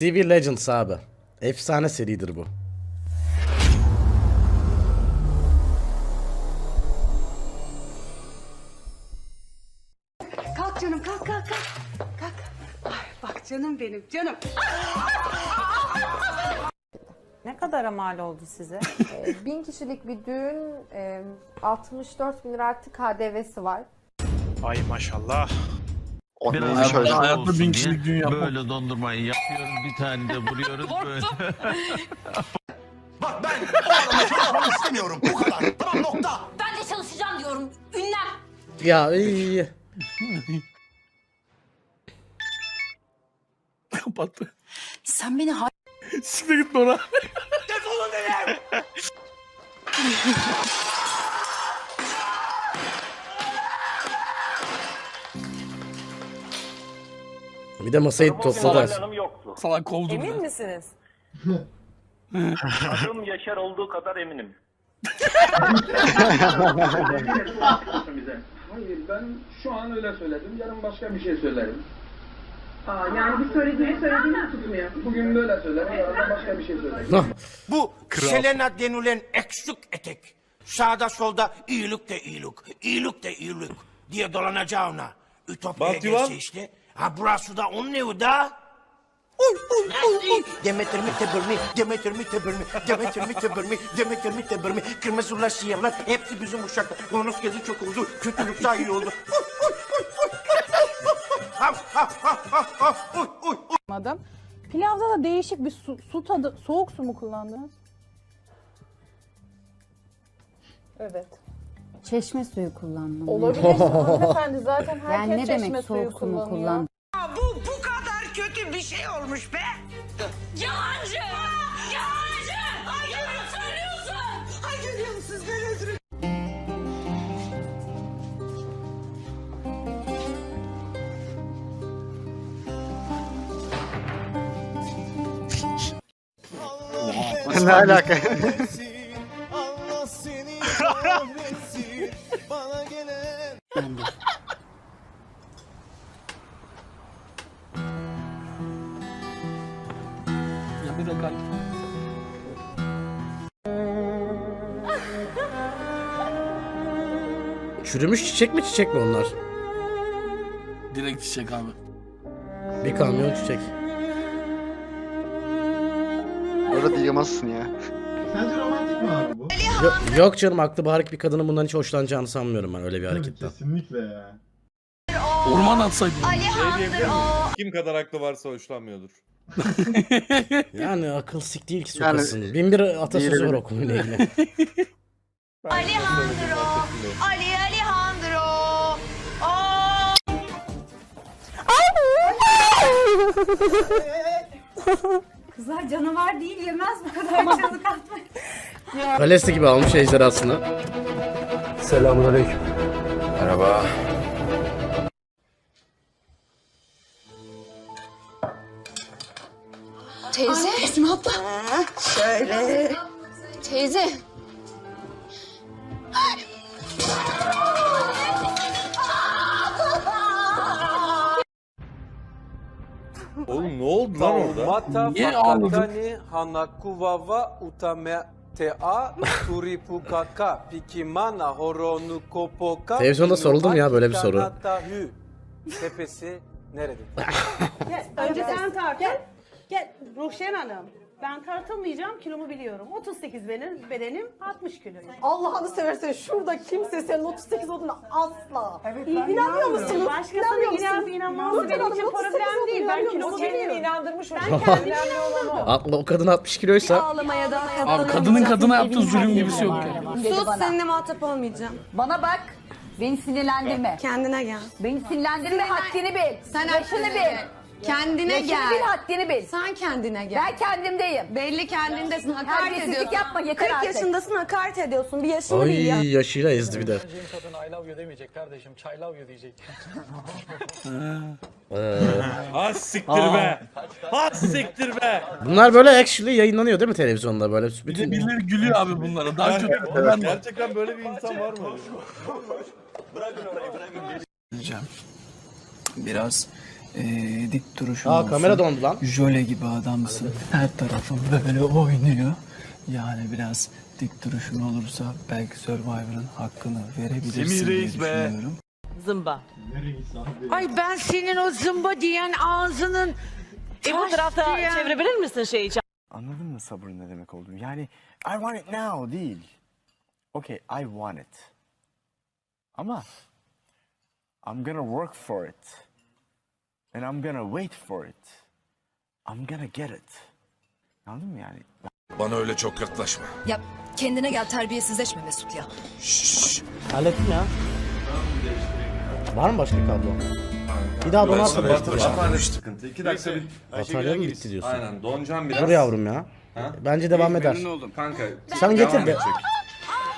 TV Legends abi. Efsane seridir bu. Kalk canım kalk kalk kalk. Kalk. Ay, bak canım benim canım. Ne kadara mal oldu size? Ee, Bin kişilik bir düğün, e, 64 bin lira artı KDV'si var. Ay maşallah. Biraz neymiş hayatta öyle? hayatta bin kişilik yapmak. Böyle dondurmayı yapıyoruz bir tane de vuruyoruz böyle. Bak ben o adamla çalışmak istemiyorum. Bu kadar. Tamam nokta. Ben de çalışacağım diyorum. Ünlem. Ya iyi. Kapattı. Sen beni ha- Siktir gitme ona. Defolun dedim. Bir de masayı topladılar. Hanım yoktu. Salak kovdum Emin ben. misiniz? Adım Yaşar olduğu kadar eminim. Hayır ben şu an öyle söyledim. Yarın başka bir şey söylerim. yani bir söylediğini söylediğini tutmuyor. Bugün böyle söylerim. Yarın başka bir şey söylerim. Hah, Bu Selena denilen eksik etek. Sağda solda iyilik de iyilik, iyilik de iyilik diye dolanacağına. Ütopya'ya gelse işte. Ha burası da onun evi da. Uy uy uy uy. Demeter mi tebir mi? Demeter mi tebir mi? Demeter mi tebir mi? Demeter mi tebir mi? Kırmızılar siyahlar hepsi bizim uşaklar. Konuk gezi çok oldu. Kötülük daha iyi oldu. Ha ha ha ha ha. Uy. Adam. Pilavda da değişik bir su, su tadı, soğuk su mu kullandınız? Evet. Çeşme suyu kullandım. Olabilir hanımefendi zaten herkes Yani ne çeşme demek suyu soğuk su mu kullanıyor. kullandım? Bu bu kadar kötü bir şey olmuş be. Yalancı! Yalancı! Yalan söylüyorsun! Ay görüyorum sizden özür ne alaka? Ya bir de kalp. Çürümüş çiçek mi çiçek mi onlar? Direkt çiçek abi. Bir kamyon çiçek. Böyle diyemezsin ya. Sence romantik mi abi bu? Yo- yok canım aklı baharik bir kadının bundan hiç hoşlanacağını sanmıyorum ben öyle bir hareketten. Kesinlikle ya. Orman atsaydın. Kim kadar aklı varsa hoşlanmıyordur. Yani akıl sik değil ki Yani- sokasın. Bin bir atasözü var o konuyla ilgili. Alejandro! Ali Alejandro! Kızlar canavar değil yemez bu kadar çığlık atmak. Kalesi gibi almış ejderhasını. Teyze. Esma abla. Şöyle. Teyze. Oğlum ne oldu lan orada? Niye ağladın? Hanakuwawa utametea turipukaka pikimana horonu kopoka Televizyonda soruldu mu ya böyle bir soru? Tepesi nerede? Önce sen tartıl. Gel Ruhşen Hanım. Ben tartılmayacağım kilomu biliyorum. 38 benim bedenim 60 kiloyum. Allah'ını seversen şurada kimse senin 38 olduğuna asla. Evet, İnanmıyor musunuz? Başkasının inanıp inanmaması benim için problem değil. Ben kilomu biliyorum. inandırmış Ben kendimi inanıyorum. Aklı o kadın 60 kiloysa Ağlamaya da Abi kadının kadına yaptığı zulüm gibi şey yok ya. Sus seninle muhatap olmayacağım. Bana bak. Beni sinirlendirme. Kendine gel. Beni sinirlendirme haddini bil. Sen Yaşını bil. Kendine Yaşını gel. bil haddini bil. Sen kendine gel. Ben kendimdeyim. Belli kendindesin hakaret ediyorsun. Terbiyesizlik yapma yeter 40 yaşındasın hakaret ediyorsun. Bir yaşını bil ya. ay yaşıyla ezdi bir de. kadın I love you demeyecek kardeşim. Çay love you diyecek. Ee, Ha siktir be. Ha siktir be. bunlar böyle actually yayınlanıyor değil mi televizyonda böyle? Bütün birileri gülüyor abi bunlara. Daha kötü ben. Gerçekten böyle bir insan var mı? Biraz Ee, dik duruşun Aa olsun. kamera dondu lan. Jöle gibi adamsın. Her tarafın böyle oynuyor. Yani biraz dik duruşun olursa belki Survivor'ın hakkını verebilirsin diye Reis be. düşünüyorum. Zımba. Ay ben senin o zımba diyen ağzının E bu tarafta diyen- çevirebilir misin şeyi? Anladın mı sabırın ne demek olduğunu? Yani I want it now değil. Okay, I want it. Ama I'm gonna work for it. And I'm gonna wait for it. I'm gonna get it. Anladın mı yani? Bana öyle çok yaklaşma. Ya kendine gel terbiyesizleşme Mesut ya. Hallettim ya. Var mı başka kablo? Bir daha donarsa değiştir ya. sıkıntı. İki dakika bir... Batarya mı bitti diyorsun? Aynen donacağım biraz. Dur yavrum ya. Bence devam eder. Kanka. Sen getir devam de.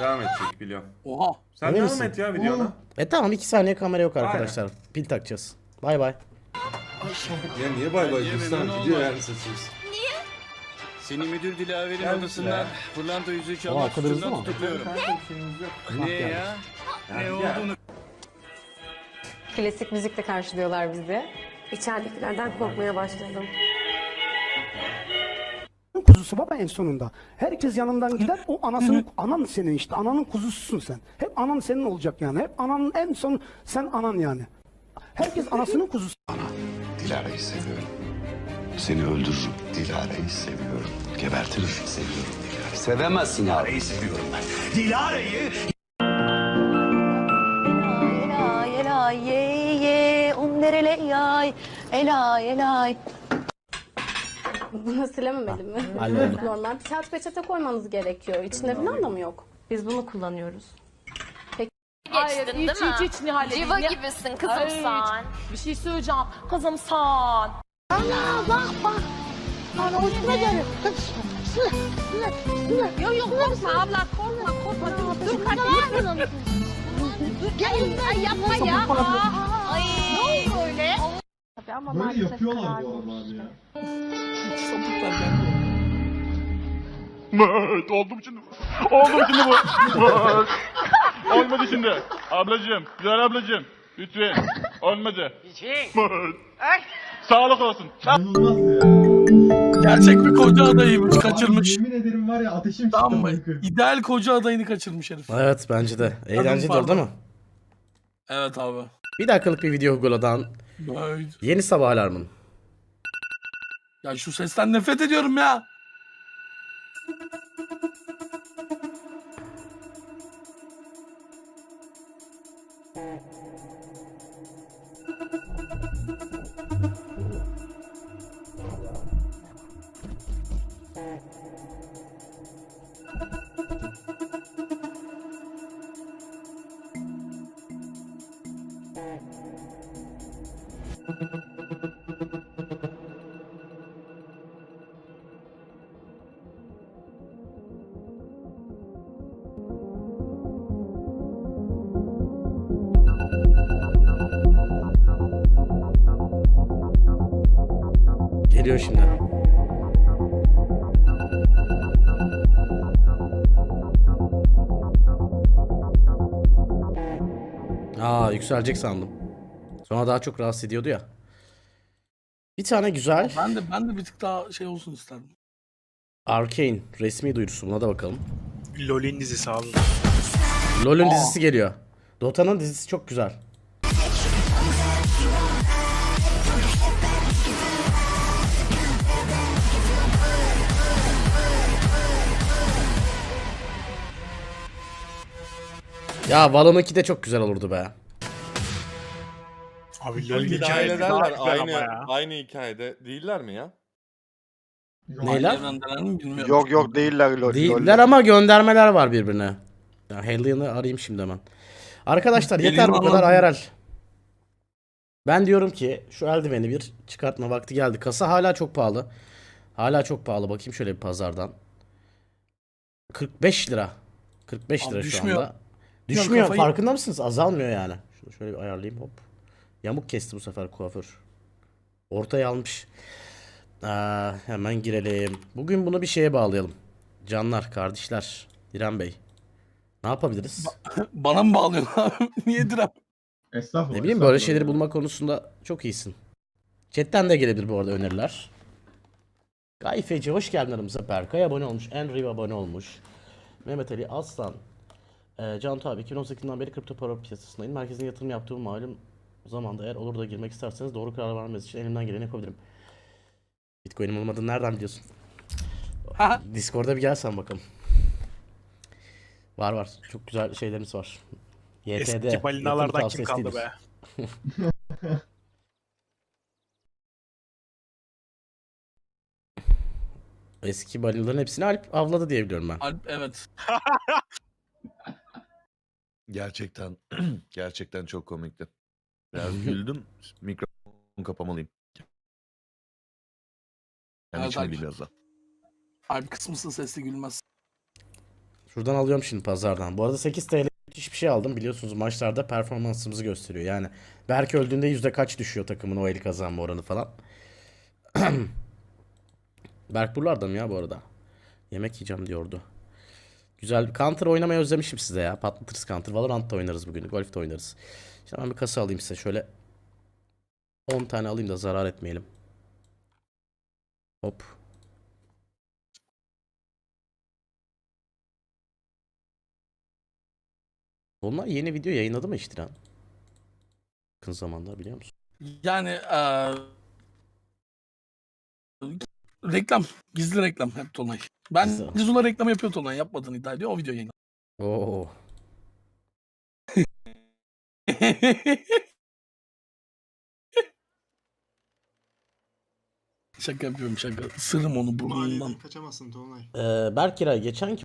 Devam edecek biliyorum. Oha. Sen Emin devam misin? et ya videona. E tamam 2 saniye kamera yok arkadaşlar. Pil takacağız. Bay bay. Ya niye bay bay diyorsun? Gidiyor yani sesimiz. Seni müdür Dilaver'in odasından be. pırlanta yüzüğü Aa, çalmak kadar hızlı suçundan mı? tutukluyorum. Niye ya? Ne olduğunu Klasik müzikle karşılıyorlar bizi. İçeridekilerden korkmaya başladım. Kuzusu baba en sonunda. Herkes yanından gider. O anasının anan senin işte. Ananın kuzususun sen. Hep anan senin olacak yani. Hep ananın en son sen anan yani. Herkes anasının kuzusu. Dilara'yı seviyorum. Seni öldürürüm. Dilara'yı seviyorum. Gebertirim. Seviyorum Dilara'yı. Sevemezsin Dilara'yı seviyorum ben. Dilara'yı Elay elay ye ye um nerele yay elay elay. Bunu silememeli mi? Normal bir kağıt peçete koymanız gerekiyor. İçinde falan da mı yok? Biz bunu kullanıyoruz. Geçtin değil mi? Hiç hiç Nihal'e. Civa gibisin kızım Ay, sen. Bir şey söyleyeceğim. Kızım sen. Yok yok korkma abla korkma korkma dur dur kaçma. Gel ay yapma ya. Ay. Ne oldu öyle? Böyle yapıyorlar bu arada abi ya. Mıt, oldum şimdi. Oldum şimdi bu. Mıt. Olmadı şimdi. Ablacığım, güzel ablacığım. Lütfen. Olmadı. Mıt. Sağlık olsun. İnanılmaz ya. Gerçek bir koca adayıymış kaçırmış. Yemin ederim var ya ateşim çıktı. Tamam mı? İdeal koca adayını kaçırmış herif. Evet bence de. Eğlenceli değil mi? Evet abi. Bir dakikalık bir video Google'dan. Böyle. Yeni sabah alarmın. Ya şu sesten nefret ediyorum ya. Geliyor şimdi. Aa yükselecek sandım. Sonra daha çok rahatsız ediyordu ya. Bir tane güzel Ben de ben de bir tık daha şey olsun isterdim. Arcane resmi duyurusu buna da bakalım. LoL'in dizisi abi. LoL'ün dizisi geliyor. Dota'nın dizisi çok güzel. Ya Valorant de çok güzel olurdu be. Abi Hikaye derler aynı, aynı hikayede değiller mi ya? Neyler? Bilmiyorum. Yok yok değiller lol. Değiller ama göndermeler var birbirine. Ya Alien'ı arayayım şimdi hemen. Arkadaşlar yeter bu kadar. IRL. Ben diyorum ki şu eldiveni bir çıkartma vakti geldi. Kasa hala çok pahalı. Hala çok pahalı. Bakayım şöyle bir pazardan. 45 lira. 45 Abi lira şu düşmüyor. anda. Düşmüyor. kafayı- Farkında mısınız? Azalmıyor yani. Şunu şöyle bir ayarlayayım hop. Yamuk kesti bu sefer kuaför. Ortaya almış. Aa, hemen girelim. Bugün bunu bir şeye bağlayalım. Canlar, kardeşler, Diren Bey. Ne yapabiliriz? Bana mı bağlıyorsun abi? Niye direm? Estağfurullah. Ne bileyim böyle şeyleri bulma konusunda çok iyisin. Chatten de gelebilir bu arada öneriler. Gayfeci hoş geldin aramıza. Berkay abone olmuş. Enriv abone olmuş. Mehmet Ali Aslan. Ee, Can abi 2018'den beri kripto para piyasasındayım. Merkezin yatırım yaptığı malum zamanda eğer olur da girmek isterseniz doğru karar vermeniz için elimden geleni yapabilirim. Bitcoin'im olmadığını nereden biliyorsun? Discord'a bir gelsen bakalım. Var var. Çok güzel şeylerimiz var. YTD. Eski balinalardan kim kaldı be? Eski balinaların hepsini Alp avladı diye biliyorum ben. Alp evet. Gerçekten gerçekten çok komikti. Biraz güldüm. Mikrofon kapamalıyım. Yani Evet, içmeliyim biraz daha. Alp kısmısın sesli gülmez. Şuradan alıyorum şimdi pazardan. Bu arada 8 TL müthiş bir şey aldım. Biliyorsunuz maçlarda performansımızı gösteriyor. Yani Berk öldüğünde yüzde kaç düşüyor takımın o eli kazanma oranı falan. Berk buralarda mı ya bu arada? Yemek yiyeceğim diyordu. Güzel bir counter oynamayı özlemişim size ya. Patlatırız counter. Valorant'ta oynarız bugün. Golf'te oynarız. Şimdi ben bir kasa alayım size. Şöyle 10 tane alayım da zarar etmeyelim. Hop. Onlar yeni video yayınladı mı işte lan? Yakın zamanda biliyor musun? Yani eee, reklam. Gizli reklam hep Tolunay. Ben Gizli. Cizula reklam yapıyor Tolunay. Yapmadığını iddia ediyor. O video yayınladı. Oo. Şaka yapıyorum şaka. Isırırım onu burnundan. Kaçamazsın Tolunay. Ee, Berk Kiray geçen